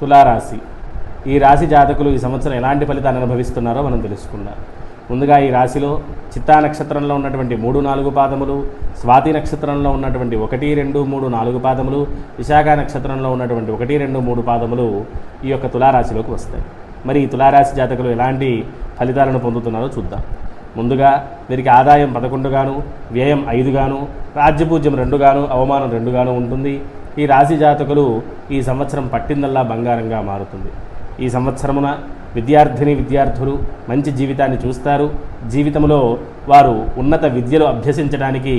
తులారాశి. ఈ రాశి జాతకులు ఈ సంవత్సరం ఎలాంటి ఫలితాన్ని అనుభవిస్తున్నారో మనం తెలుసుకుందాం. ముందుగా ఈ రాశిలో చిత్తా నక్షత్రంలో ఉన్నటువంటి మూడు నాలుగు పాదములు స్వాతి నక్షత్రంలో ఉన్నటువంటి ఒకటి రెండు మూడు నాలుగు పాదములు విశాఖ నక్షత్రంలో ఉన్నటువంటి ఒకటి రెండు మూడు పాదములు ఈ యొక్క తులారాశిలోకి వస్తాయి. మరి ఈ తులారాశి జాతకులు ఎలాంటి ఫలితాలను పొందుతున్నారో చూద్దాం. ముందుగా వీరికి ఆదాయం పదకొండుగాను వ్యయం ఐదుగాను రాజ్యపూజ్యం రెండుగాను అవమానం రెండుగాను ఉంటుంది. ఈ రాశి జాతకులు ఈ సంవత్సరం పట్టిందల్లా బంగారంగా మారుతుంది. ఈ సంవత్సరమున విద్యార్థిని విద్యార్థులు మంచి జీవితాన్ని చూస్తారు. జీవితంలో వారు ఉన్నత విద్యలు అభ్యసించడానికి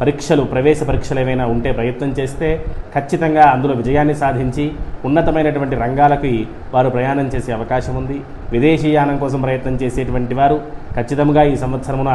పరీక్షలు ప్రవేశ పరీక్షలు ఏమైనా ఉంటే ప్రయత్నం చేస్తే ఖచ్చితంగా అందులో విజయాన్ని సాధించి ఉన్నతమైనటువంటి రంగాలకి వారు ప్రయాణం చేసే అవకాశం ఉంది. విదేశీయానం కోసం ప్రయత్నం చేసేటువంటి వారు ఖచ్చితంగా ఈ సంవత్సరమున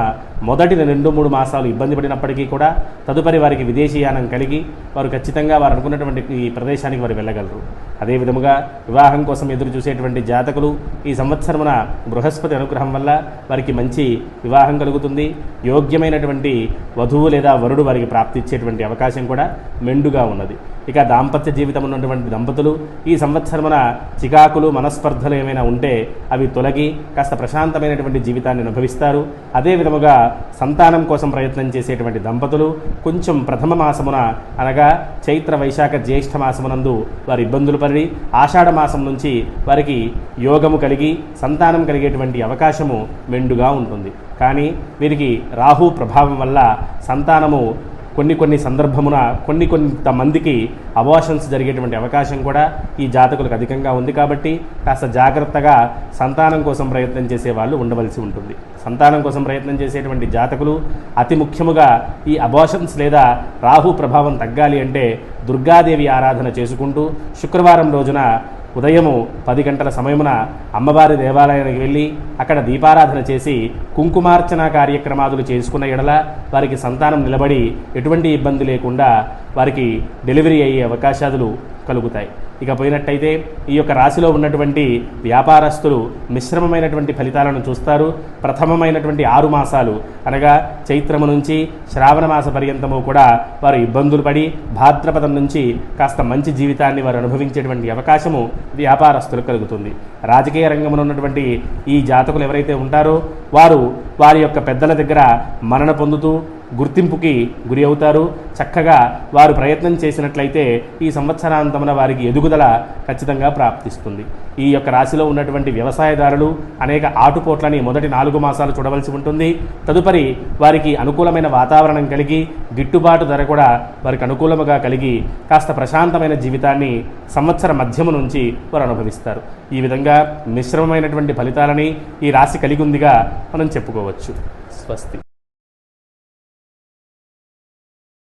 మొదటి రెండు మూడు మాసాలు ఇబ్బంది పడినప్పటికీ కూడా తదుపరి వారికి విదేశీయానం కలిగి వారు ఖచ్చితంగా వారు అనుకున్నటువంటి ఈ ప్రదేశానికి వారు వెళ్ళగలరు. అదే విధముగా వివాహం కోసం ఎదురు చూసేటువంటి జాతకులు ఈ సంవత్సరమున బృహస్పతి అనుగ్రహం వల్ల వారికి మంచి వివాహం కలుగుతుంది. యోగ్యమైనటువంటి వధువు లేదా వరుడు వారికి ప్రాప్తిచ్చేటువంటి అవకాశం కూడా మెండుగా ఉన్నది. ఇక దాంపత్య జీవితం ఉన్నటువంటి దంపతులు ఈ సంవత్సరమున చికాకులు మనస్పర్ధలు ఏమైనా ఉంటే అవి తొలగి కాస్త ప్రశాంతమైనటువంటి జీవితాన్ని అనుభవిస్తారు. అదే విధముగా సంతానం కోసం ప్రయత్నం చేసేటువంటి దంపతులు కొంచెం ప్రథమ మాసమున అనగా చైత్ర వైశాఖ జ్యేష్ఠ మాసమునందు వారి ఇబ్బందులు పడి ఆషాఢ మాసం నుంచి వారికి యోగము కలిగి సంతానం కలిగేటువంటి అవకాశము మెండుగా ఉంటుంది. కానీ వీరికి రాహు ప్రభావం వల్ల సంతానము కొన్ని కొన్ని సందర్భమున కొన్ని కొంతమందికి అబాషన్స్ జరిగేటువంటి అవకాశం కూడా ఈ జాతకులకు అధికంగా ఉంది కాబట్టి కాస్త జాగ్రత్తగా సంతానం కోసం ప్రయత్నం చేసే వాళ్ళు ఉండవలసి ఉంటుంది. సంతానం కోసం ప్రయత్నం చేసేటువంటి జాతకులు అతి ముఖ్యముగా ఈ అబాషన్స్ లేదా రాహు ప్రభావం తగ్గాలి అంటే దుర్గాదేవి ఆరాధన చేసుకుంటూ శుక్రవారం రోజున ఉదయము పది గంటల సమయమున అమ్మవారి దేవాలయానికి వెళ్ళి అక్కడ దీపారాధన చేసి కుంకుమార్చన కార్యక్రమాదులు చేసుకున్న ఎడల వారికి సంతానం నిలబడి ఎటువంటి ఇబ్బంది లేకుండా వారికి డెలివరీ అయ్యే అవకాశాలు కలుగుతాయి. ఇక పోయినట్టయితే ఈ యొక్క రాశిలో ఉన్నటువంటి వ్యాపారస్తులు మిశ్రమమైనటువంటి ఫలితాలను చూస్తారు. ప్రథమమైనటువంటి ఆరు మాసాలు అనగా చైత్రము నుంచి శ్రావణ మాస పర్యంతము కూడా వారు ఇబ్బందులు పడి భాద్రపదం నుంచి కాస్త మంచి జీవితాన్ని వారు అనుభవించేటువంటి అవకాశము వ్యాపారస్తులకు కలుగుతుంది. రాజకీయ రంగంలో ఉన్నటువంటి ఈ జాతకులు ఎవరైతే ఉంటారో వారు వారి యొక్క పెద్దల దగ్గర మరణ పొందుతూ గుర్తింపుకి గురి అవుతారు. చక్కగా వారు ప్రయత్నం చేసినట్లయితే ఈ సంవత్సరాంతమున వారికి ఎదుగుదల ఖచ్చితంగా ప్రాప్తిస్తుంది. ఈ యొక్క రాశిలో ఉన్నటువంటి వ్యవసాయదారులు అనేక ఆటుపోట్లని మొదటి నాలుగు మాసాలు చూడవలసి ఉంటుంది. తదుపరి వారికి అనుకూలమైన వాతావరణం కలిగి గిట్టుబాటు ధర కూడా వారికి అనుకూలముగా కలిగి కాస్త ప్రశాంతమైన జీవితాన్ని సంవత్సర మధ్యము నుంచి వారు అనుభవిస్తారు. ఈ విధంగా మిశ్రమమైనటువంటి ఫలితాలని ఈ రాశి కలిగి ఉందిగా మనం చెప్పుకోవచ్చు. స్వస్తి.